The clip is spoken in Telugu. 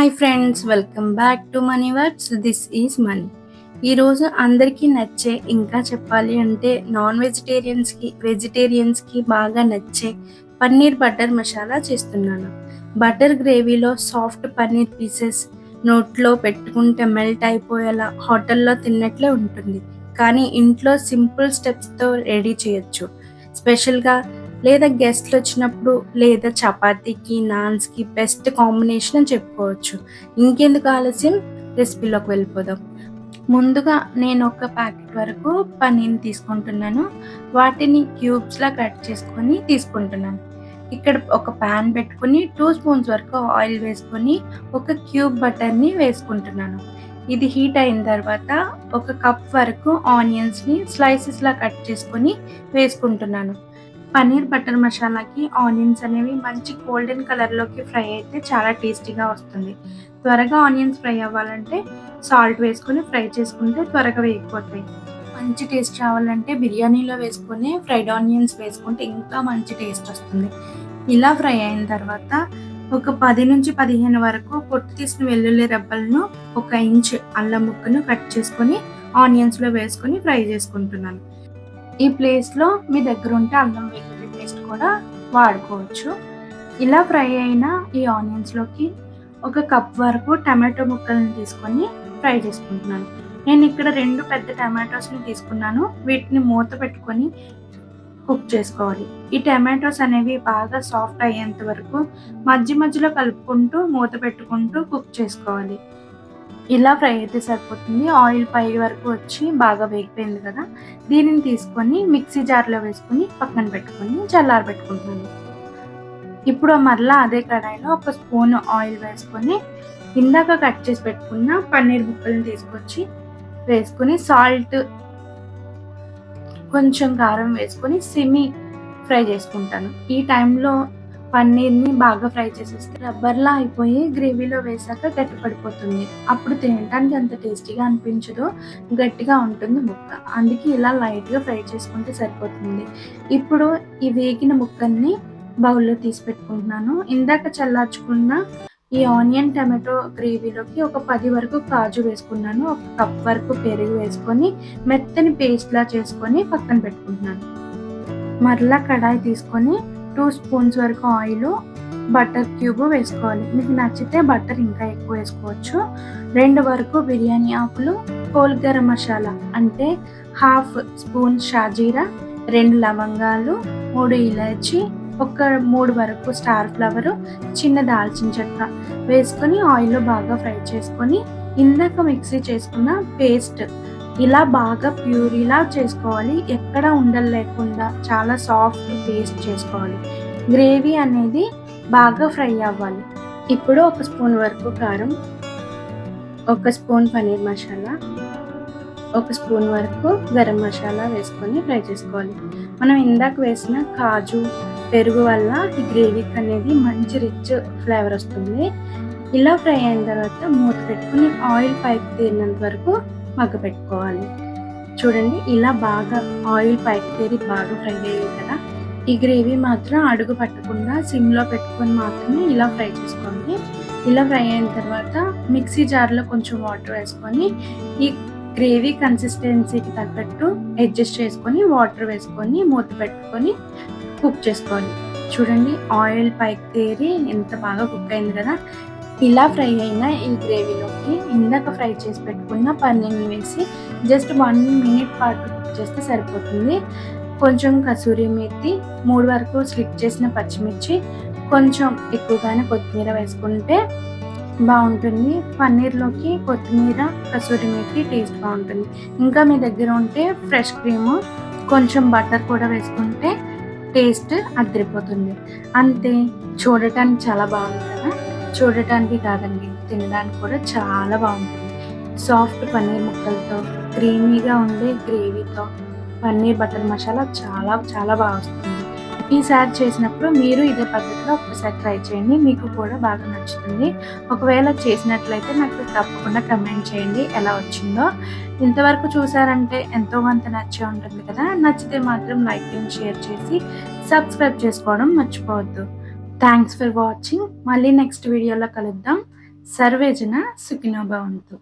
Hi friends welcome back to Mani words. This is Mani. ఈరోజు అందరికీ నచ్చే ఇంకా చెప్పాలి అంటే నాన్ వెజిటేరియన్స్కి వెజిటేరియన్స్కి బాగా నచ్చే పన్నీర్ బటర్ మసాలా చేస్తున్నాను. బటర్ గ్రేవీలో సాఫ్ట్ పన్నీర్ పీసెస్ నోట్లో పెట్టుకుంటే మెల్ట్ అయిపోయేలా హోటల్లో తిన్నట్లే ఉంటుంది. కానీ ఇంట్లో సింపుల్ స్టెప్స్తో రెడీ చేయొచ్చు. స్పెషల్గా లేదా గెస్ట్లు వచ్చినప్పుడు లేదా చపాతీకి నాన్స్కి బెస్ట్ కాంబినేషన్ అని చెప్పుకోవచ్చు. ఇంకెందుకు ఆలస్యం? రెసిపీలోకి వెళ్ళిపోదాం. ముందుగా నేను ఒక ప్యాకెట్ వరకు పన్నీర్ని తీసుకుంటున్నాను. వాటిని క్యూబ్స్లా కట్ చేసుకొని తీసుకుంటున్నాను. ఇక్కడ ఒక ప్యాన్ పెట్టుకుని టూ స్పూన్స్ వరకు ఆయిల్ వేసుకొని ఒక క్యూబ్ బటర్ని వేసుకుంటున్నాను. ఇది హీట్ అయిన తర్వాత ఒక కప్ వరకు ఆనియన్స్ని స్లైసెస్లా కట్ చేసుకొని వేసుకుంటున్నాను. పన్నీర్ బటర్ మసాలాకి ఆనియన్స్ అనేవి మంచి గోల్డెన్ కలర్లోకి ఫ్రై అయితే చాలా టేస్టీగా వస్తుంది. త్వరగా ఆనియన్స్ ఫ్రై అవ్వాలంటే సాల్ట్ వేసుకొని ఫ్రై చేసుకుంటే త్వరగా వేగిపోతాయి. మంచి టేస్ట్ రావాలంటే బిర్యానీలో వేసుకొని ఫ్రైడ్ ఆనియన్స్ వేసుకుంటే ఇంకా మంచి టేస్ట్ వస్తుంది. ఇలా ఫ్రై అయిన తర్వాత ఒక పది నుంచి పదిహేను వరకు పొట్టు తీసిన వెల్లుల్లి రెబ్బలను ఒక ఇంచ్ అల్లం ముక్కను కట్ చేసుకొని ఆనియన్స్లో వేసుకొని ఫ్రై చేసుకుంటున్నాను. ఈ ప్లేస్లో మీ దగ్గర ఉంటే అల్లం వెల్లుల్లి పేస్ట్ కూడా వాడుకోవచ్చు. ఇలా ఫ్రై అయిన ఈ ఆనియన్స్లోకి ఒక కప్ వరకు టమాటో ముక్కలను తీసుకొని ఫ్రై చేసుకుంటున్నాను. నేను ఇక్కడ రెండు పెద్ద టమాటోస్ని తీసుకున్నాను. వీటిని మూత పెట్టుకొని కుక్ చేసుకోవాలి. ఈ టమాటోస్ అనేవి బాగా సాఫ్ట్ అయ్యేంత వరకు మధ్య మధ్యలో కలుపుకుంటూ మూత పెట్టుకుంటూ కుక్ చేసుకోవాలి. ఇలా ఫ్రై అయితే సరిపోతుంది. ఆయిల్ పై వరకు వచ్చి బాగా వేగిపోయింది కదా. దీనిని తీసుకొని మిక్సీ జార్లో వేసుకొని పక్కన పెట్టుకొని చల్లార పెట్టుకుంటున్నాను ఇప్పుడు మరలా అదే కడాయిలో ఒక స్పూన్ ఆయిల్ వేసుకొని ఇందాక కట్ చేసి పెట్టుకున్న పన్నీర్ ముక్కలను తీసుకొచ్చి వేసుకొని సాల్ట్ కొంచెం కారం వేసుకొని సిమి ఫ్రై చేసుకుంటాను. ఈ టైంలో పన్నీర్ని బాగా ఫ్రై చేసేస్తే రబ్బర్లా అయిపోయి గ్రేవీలో వేసాక గట్టి పడిపోతుంది అప్పుడు తినడానికి అంత టేస్టీగా అనిపించదు గట్టిగా ఉంటుంది ముక్క. అందుకే ఇలా లైట్గా ఫ్రై చేసుకుంటే సరిపోతుంది. ఇప్పుడు ఈ వేగిన ముక్కల్ని బౌల్లో తీసి పెట్టుకుంటున్నాను. ఇందాక చల్లార్చుకున్న ఈ ఆనియన్ టమాటో గ్రేవీలోకి ఒక పది వరకు కాజు వేసుకున్నాను. ఒక కప్ వరకు పెరుగు వేసుకొని మెత్తని పేస్ట్లా చేసుకొని పక్కన పెట్టుకుంటున్నాను. మరలా కడాయి తీసుకొని టూ స్పూన్స్ వరకు ఆయిల్ బటర్ క్యూబ్ వేసుకోవాలి. మీకు నచ్చితే బటర్ ఇంకా ఎక్కువ వేసుకోవచ్చు. రెండు వరకు బిర్యానీ ఆకులు హోల్ గరం మసాలా అంటే హాఫ్ స్పూన్ షాజీరా రెండు లవంగాలు మూడు ఇలాచి ఒక మూడు వరకు స్టార్ ఫ్లవర్ చిన్న దాల్చిన చెక్క వేసుకొని ఆయిల్లో బాగా ఫ్రై చేసుకొని ఇందాక మిక్సీ చేసుకున్న పేస్ట్ ఇలా బాగా ప్యూరీలా చేసుకోవాలి. ఎక్కడ ఉండలు లేకుండా చాలా సాఫ్ట్ పేస్ట్ చేసుకోవాలి. గ్రేవీ అనేది బాగా ఫ్రై అవ్వాలి. ఇప్పుడు ఒక స్పూన్ వరకు కారం ఒక స్పూన్ పనీర్ మసాలా ఒక స్పూన్ వరకు గరం మసాలా వేసుకొని ఫ్రై చేసుకోవాలి. మనం ఇందాక వేసిన కాజు పెరుగు వల్ల ఈ గ్రేవీకి అనేది మంచి రిచ్ ఫ్లేవర్ వస్తుంది. ఇలా ఫ్రై అయిన తర్వాత మూత పెట్టుకుని ఆయిల్ పైకి తీరినంత వరకు మగ్గ పెట్టుకోవాలి. చూడండి ఇలా బాగా ఆయిల్ పైకి తేరి బాగా ఫ్రై అయ్యింది కదా. ఈ గ్రేవీ మాత్రం అడుగు పట్టకుండా సిమ్లో పెట్టుకొని మాత్రమే ఇలా ఫ్రై చేసుకోండి. ఇలా ఫ్రై అయిన తర్వాత మిక్సీ జార్లో కొంచెం వాటర్ వేసుకొని ఈ గ్రేవీ కన్సిస్టెన్సీకి తగ్గట్టు అడ్జస్ట్ చేసుకొని వాటర్ వేసుకొని మూత పెట్టుకొని కుక్ చేసుకోండి. చూడండి ఆయిల్ పైకి తేరి ఎంత బాగా కుక్ అయింది కదా. ఇలా ఫ్రై అయిన ఈ గ్రేవీలోకి ఇందాక ఫ్రై చేసి పెట్టుకున్న పన్నీర్ని వేసి జస్ట్ వన్ మినిట్ పాటు చేస్తే సరిపోతుంది. కొంచెం కసూరి మెత్తి మూడు వరకు స్లిప్ చేసిన పచ్చిమిర్చి కొంచెం ఎక్కువగానే కొత్తిమీర వేసుకుంటే బాగుంటుంది. పన్నీర్లోకి కొత్తిమీర కసూరి మెత్తి టేస్ట్ బాగుంటుంది. ఇంకా మీ దగ్గర ఉంటే ఫ్రెష్ క్రీము కొంచెం బటర్ కూడా వేసుకుంటే టేస్ట్ అద్దరిపోతుంది. అంతే చూడటానికి చాలా బాగుంది కదా? చూడటానికి కాదండి తినడానికి కూడా చాలా బాగుంటుంది. సాఫ్ట్ పన్నీర్ ముక్కలతో క్రీమీగా ఉండే గ్రేవీతో పన్నీర్ బటర్ మసాలా చాలా చాలా బాగా వస్తుంది. ఈసారి చేసినప్పుడు మీరు ఇదే పద్ధతిలో ఒకసారి ట్రై చేయండి మీకు కూడా బాగా నచ్చుతుంది. ఒకవేళ చేసినట్లయితే నాకు తప్పకుండా కమెంట్ చేయండి ఎలా వచ్చిందో. ఇంతవరకు చూసారంటే ఎంతో కొంత నచ్చే ఉంటుంది కదా నచ్చితే మాత్రం లైక్ అండ్ షేర్ చేసి సబ్స్క్రైబ్ చేసుకోవడం మర్చిపోవద్దు. థ్యాంక్స్ ఫర్ వాచింగ్ మళ్ళీ నెక్స్ట్ వీడియోలో కలుద్దాం. సర్వేజన సుఖినోభవంతు